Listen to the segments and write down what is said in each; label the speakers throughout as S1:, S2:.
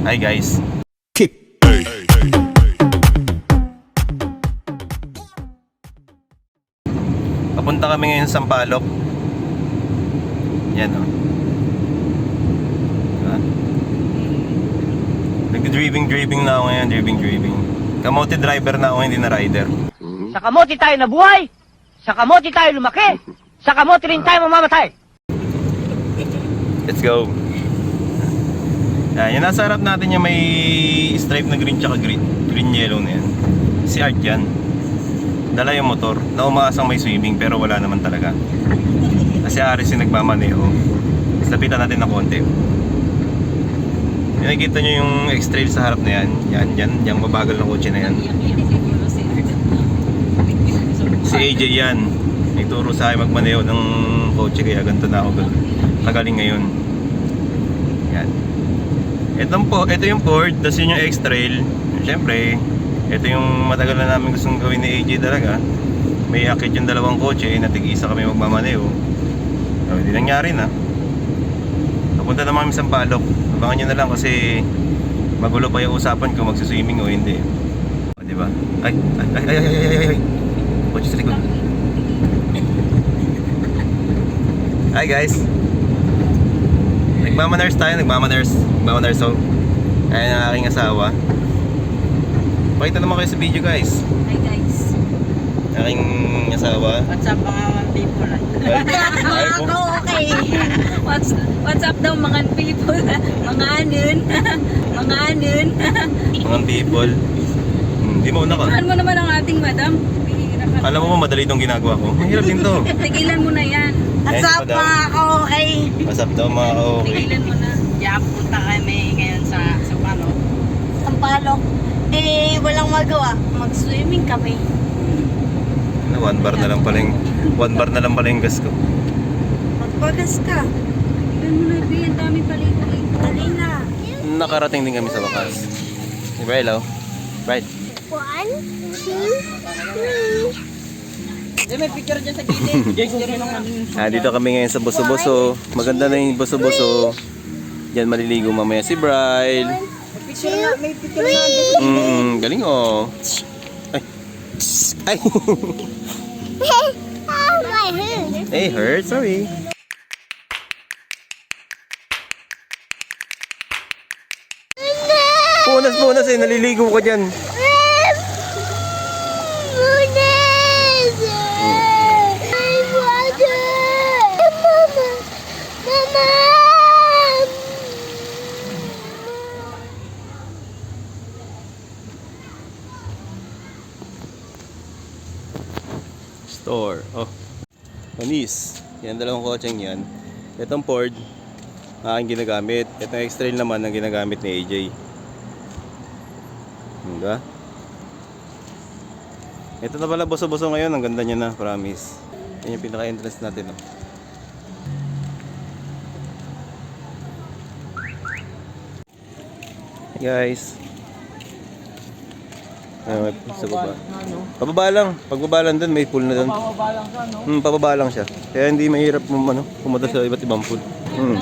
S1: Hi guys. Papunta kami ngayon sa Sampaloc. Yan oh. Diba? Nag-driving-driving na ako ngayon, driving-driving. Kamote driver na ako, hindi na rider.
S2: Sa kamote tayo nabuhay. Sa kamote tayo lumaki. Sa kamote rin tayo mamamatay.
S1: Let's go. Yan, yung nasa harap natin yung may stripe na green tsaka green, green yellow na yan. Si Art yan. Dala yung motor na umaasang may swimming pero wala naman talaga. Kasi Aris yung nagmamaneho. Lapitan natin ng konti. Yung nakikita nyo yung X-Trail sa harap na yan. Yan, yan. Yung mabagal na kotse na yan. Si AJ yan. Nagturo sa akin magmaneho ng kotse kaya ganito na ako kagaling ngayon. Yan. Ito po, ito yung Ford, tapos yun yung X-Trail. Siyempre, ito yung matagal na namin gustong gawin ni AJ talaga. May akit yung dalawang kotse, natig-isa kami magmamaneo. So, hindi nangyari na. Papunta naman kami sa Sampaloc. Abangan nyo na lang kasi magulo pa yung usapan kung magsiswimming o hindi. O, di ba? Ay, ay, ay, ay, ay, ay, ay, ay. Kotse sa likod. Hi guys. Nagmamaners tayo, nagmamaners. Nagmamaners so. Ayan ang aking asawa. Pakita naman kayo sa video guys.
S3: Hi guys.
S1: Aking asawa.
S3: What's up mga people? Ako okay. What's what's up daw mga people? mga anun. mga anun.
S1: Mga people. Hmm, Di mo una ka.
S3: Tuhan mo naman ang ating madam.
S1: Alam mo ba madali itong ginagawa ko? Mahirap din to.
S3: Tigilan mo na yan.
S1: What's up, mga
S3: okay?
S1: What's up daw mga ka-okay?
S3: Tigilan mo na.
S4: Yeah, punta kami ngayon sa sa Palo.
S5: Sampalok. Eh, walang magawa. Mag-swimming kami.
S1: Ano, one bar na lang pala yung, one bar na lang pala yung gas ko.
S5: Magbagas ka.
S3: Tigilan mo na. Bi, ang dami paliko-liko.
S5: Dali na.
S1: Nakarating din kami sa wakas. Brian, hello. Brian.
S5: One, two, three.
S4: May picture dyan sa gilid.
S1: Ah, dito kami ngayon sa Boso-Boso. Maganda na yung Boso-Boso. Diyan maliligo mamaya si Bryle.
S4: Picture na, may picture na dyan.
S1: Mm, galing oh. Ay. Ay.
S5: oh, my hand.
S1: hey, hurt. Sorry. Punas, punas eh. Naliligo ka dyan. Store. Oh. Manis. Yan dalawang kotseng yan. Itong Ford, aking ginagamit. Itong X-Trail naman ang ginagamit ni AJ. Diba? Ito na pala boso-boso ngayon. Ang ganda niya na, promise. Yan yung pinaka-entrance natin. Oh. Guys. Ayun, may sa baba. Pababa lang. Pagbaba lang dun, may pool na dun.
S4: Pababa lang ka, no?
S1: Hmm, pababa lang siya. Kaya hindi mahirap um, ano, pumunta sa iba't ibang pool. Hmm.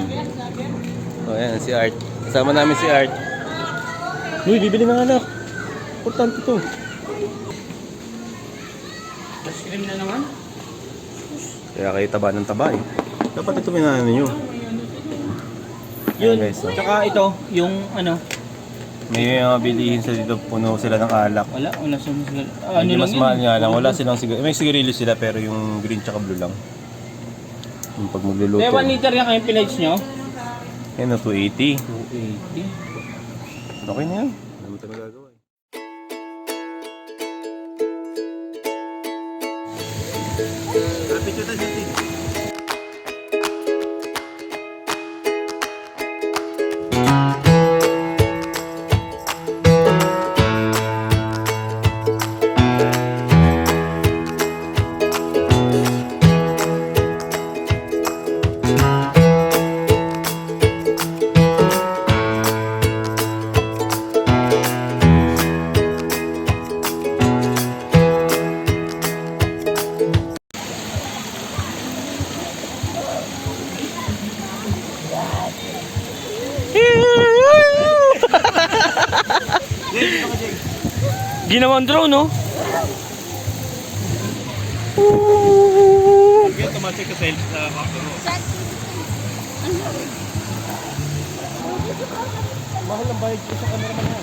S1: Oh, ayan, si Art. Kasama namin si Art. Uy, bibili ng anak. Importante to.
S4: Ice cream na naman.
S1: Kaya kayo taba ng taba eh. Dapat ito pinano nyo.
S4: Yun.
S1: Ayan, guys, oh.
S4: Tsaka ito, yung ano,
S1: May mga bilihin sa dito, puno sila ng alak.
S4: wala, wala sa sila. Ah,
S1: Hindi
S4: ano
S1: mas
S4: lang
S1: mahal nga lang. Wala silang sigarilyo. May sigarilyo sila pero yung green tsaka blue lang. Yung pag magluluto.
S4: Kaya 1 liter yan kayong pinags nyo?
S1: Yan, 280.
S4: 280.
S1: Okay na yan. Ano mo ito nagagawa
S2: Ginawang drone, no?
S1: Kaya tumatik ka sa sa ano. Mahal ang bayad ko sa cameraman yan.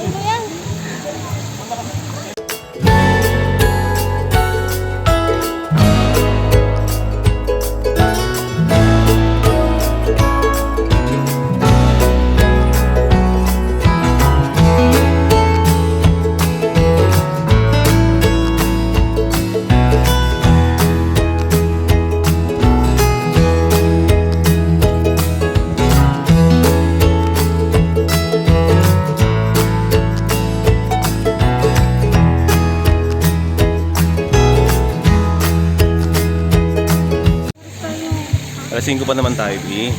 S5: Ano yan?
S1: 5 pa naman tayo, B.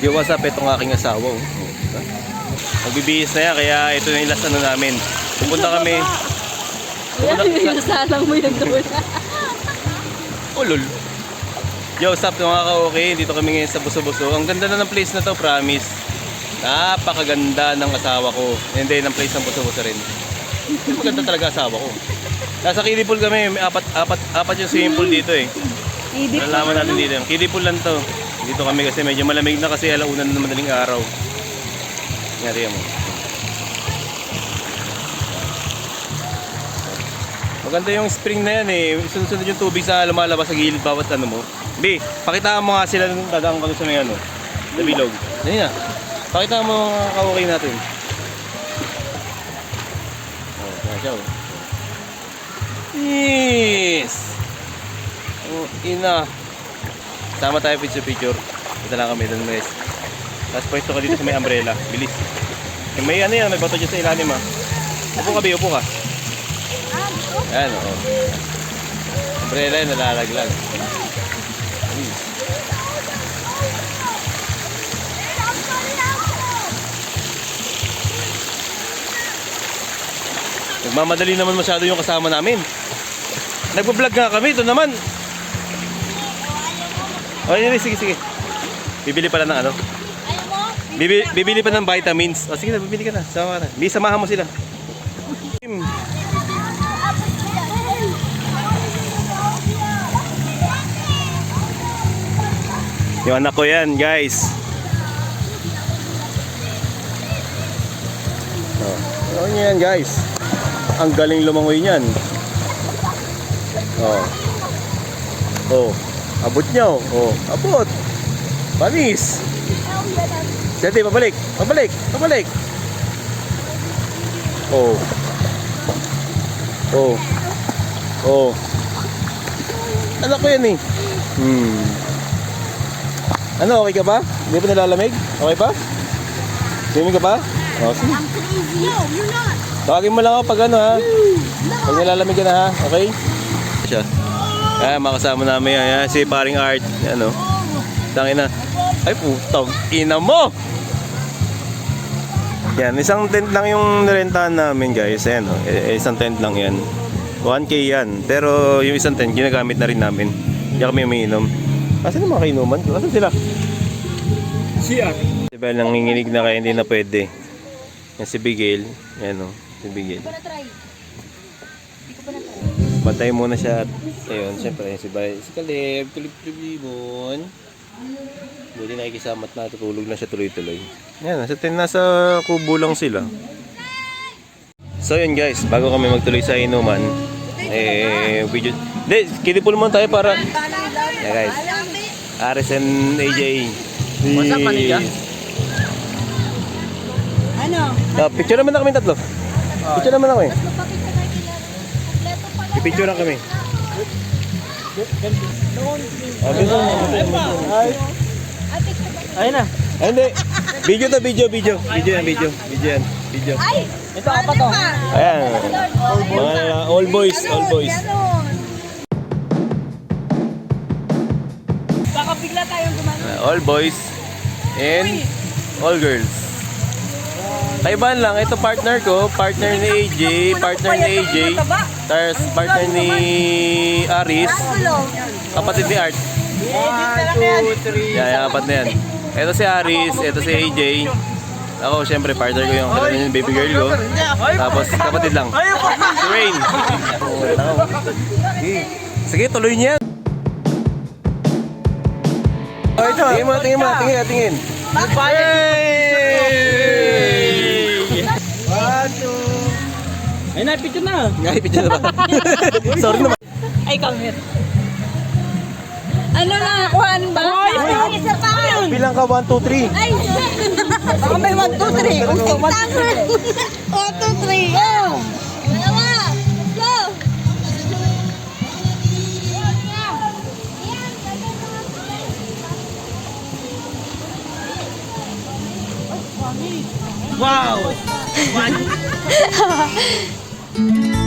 S1: Yo, what's up? Itong aking asawa. Oh. Magbibihis na yan, kaya ito na yung last ano namin. Pupunta kami. Pupunta.
S3: Nasalang mo yung doon.
S1: Oh, lol. Yo, what's up mga ka-okay? Dito kami ngayon sa Buso-Buso. Ang ganda na ng place na to, promise. Napakaganda ng asawa ko. Hindi, ng place ng Buso-Buso rin. Maganda talaga asawa ko. Nasa kiddie pool kami, may apat, apat, apat yung swimming pool dito eh.
S3: Idip
S1: Nalaman natin dito. Kiddie pool lang to. Dito kami kasi medyo malamig na kasi alauna na ng madaling araw. Ngari mo. Maganda yung spring na yan eh. Sunod-sunod yung tubig sa lumalabas sa gilid bawat ano mo. B, pakitaan mo nga sila nung dadaan ko sa may ano. Sa bilog. Dali na. Pakitaan mo mga kawakay natin. Oh, kaya siya oh. Yes! Oh, ina. Sama tayo picture picture. Ito lang kami doon guys. Tapos pwesto ka dito sa may umbrella. Bilis. May ano yan, may bato dyan sa ilalim ha. Upo ka, Bi, upo ka. Ayan, oo. Umbrella yun, nalalaglag. Hmm. Nagmamadali naman masyado yung kasama namin. Nagpa-vlog nga kami, ito naman. O, yun, sige, sige. Bibili pala ng ano? Bibi, bibili pa ng vitamins. O, sige na, bibili ka na. Sama ka na. Bi, samahan mo sila. Yung anak ko yan, guys. Oh, ano yan, guys? Ang galing lumangoy niyan. Oh. Oh. Abot niya, oh. Oh, abot. Panis. Sete, pabalik. Pabalik. Pabalik. Oh. Oh. Oh. Anak ko yan eh. Hmm. Ano, okay ka ba? Hindi pa nalalamig? Okay pa? Swimming ka pa? Oh, sige. Tawagin mo lang ako pag ano ha. Pag nilalamig ka na ha, okay? Siya. Kaya makasama namin yan. Yan, si paring art. Ano? Tangin na. Ay putang ina mo! Yan, isang tent lang yung nirentahan namin guys. Ayan, oh. Eh, isang tent lang yan. 1K yan. Pero yung isang tent, ginagamit na rin namin. Hindi kami umiinom. Asan yung mga kainuman? Asan sila?
S4: Siya.
S1: Si Bel nanginginig na kaya hindi na pwede. Yan si Bigel. Yan o, si Bigel. Bantay muna siya at ayun, siyempre si Bay, si Kaleb, Kaleb Kalibon. Buti nakikisama at natutulog na siya tuloy-tuloy. Yan, nasa, tin- nasa kubo lang sila. So yun guys, bago kami magtuloy sa inuman, eh, video... Hindi, kinipul muna tayo para... Yeah guys, Aris and AJ.
S4: What's up, Manika?
S3: Ano?
S1: Ah, picture naman na kami tatlo. Picture naman ako eh. Picture lang kami. Ah, Ay.
S4: Ayun na.
S1: Ay, hindi. Video to, video, video. Video yan, video. Video yan. Video.
S4: Ito, apat to.
S1: Ayan. Mga all boys, all boys.
S3: Baka bigla tayong gumano.
S1: Ah, all boys and all girls. Kaibahan lang, ito partner ko, partner ni AJ, partner ni AJ, tapos partner ni Aris, kapatid ni Art.
S4: One, two, three.
S1: Yan, yan, apat na yan. Ito si Aris, ito si AJ. Ako, syempre, partner ko yung kanina yung baby girl ko. Tapos, kapatid lang. Si Rain. Sige, tuloy niya. Oh, ito. Tingin mo, tingin mo, tingin, tingin. Yay!
S4: Ay, napicture na.
S1: Niya na ba? Sorry naman.
S3: Ay, kamit. Ano na, kuhan ba? Ay, isa pa.
S1: Bilang ka, 1, 2, 3.
S3: Ay, baka may 1, 2, 3. Gusto, 1, 2, 3. 1, 2, 3. Oh. Dalawa. Go.
S4: Wow!
S5: Thank you.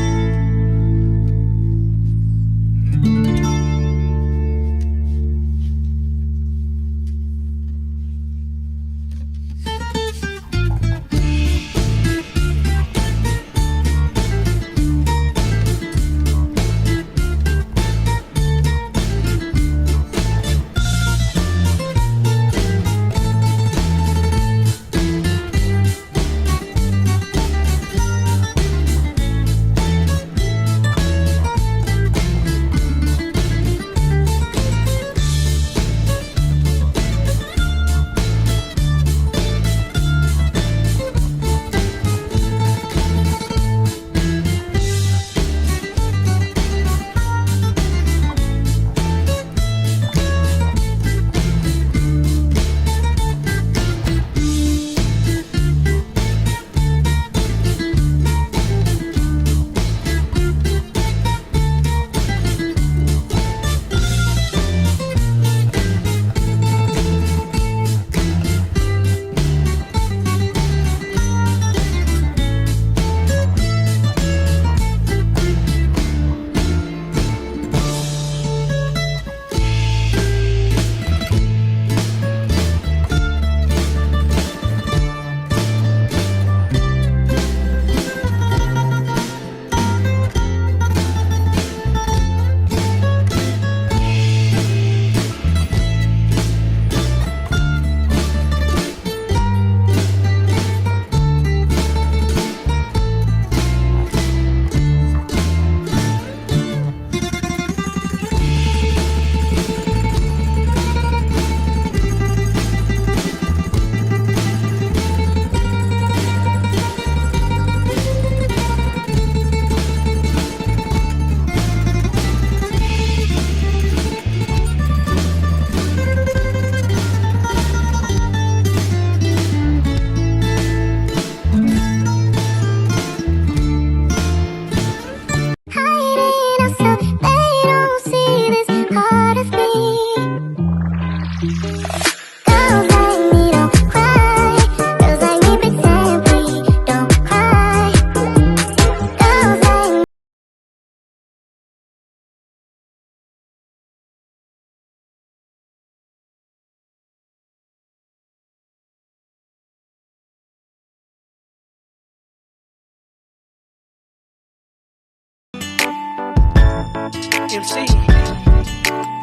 S4: MC. Uh,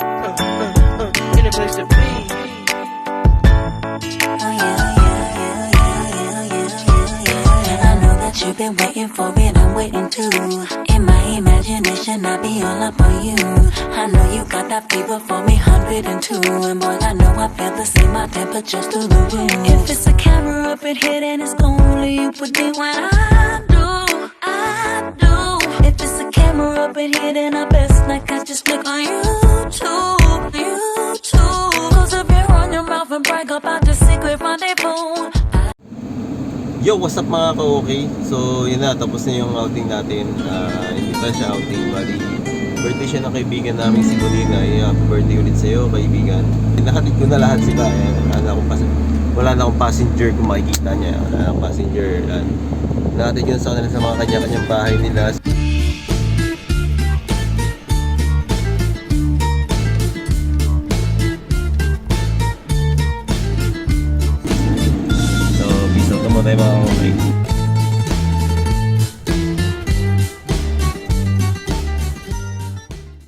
S4: uh, uh, in a place to be.
S6: I know that you've been waiting for it, I'm waiting too. In my imagination, I'll be all up on you. I know you got that fever for me, 102. And boy, I know I feel the same, my temperature's through the roof. If it's a camera up in here, then it's only you would be when I do, I do. If camera up in here, then I best not catch just click on YouTube, YouTube. Close up your on your mouth and brag about the secret rendezvous.
S1: Yo, what's up mga ka-okay? So, yun na, tapos na yung outing natin. Ah, hindi pa siya outing, bali. Birthday siya ng kaibigan namin si Colina. Eh, happy birthday ulit sa'yo, kaibigan. Nahatid ko na lahat sila. Eh. Wala, na akong pas- wala na akong passenger kung makikita niya. Wala na akong passenger. Yan. Nahatid ko na sa kanila sa mga kanya-kanyang bahay nila. Bây.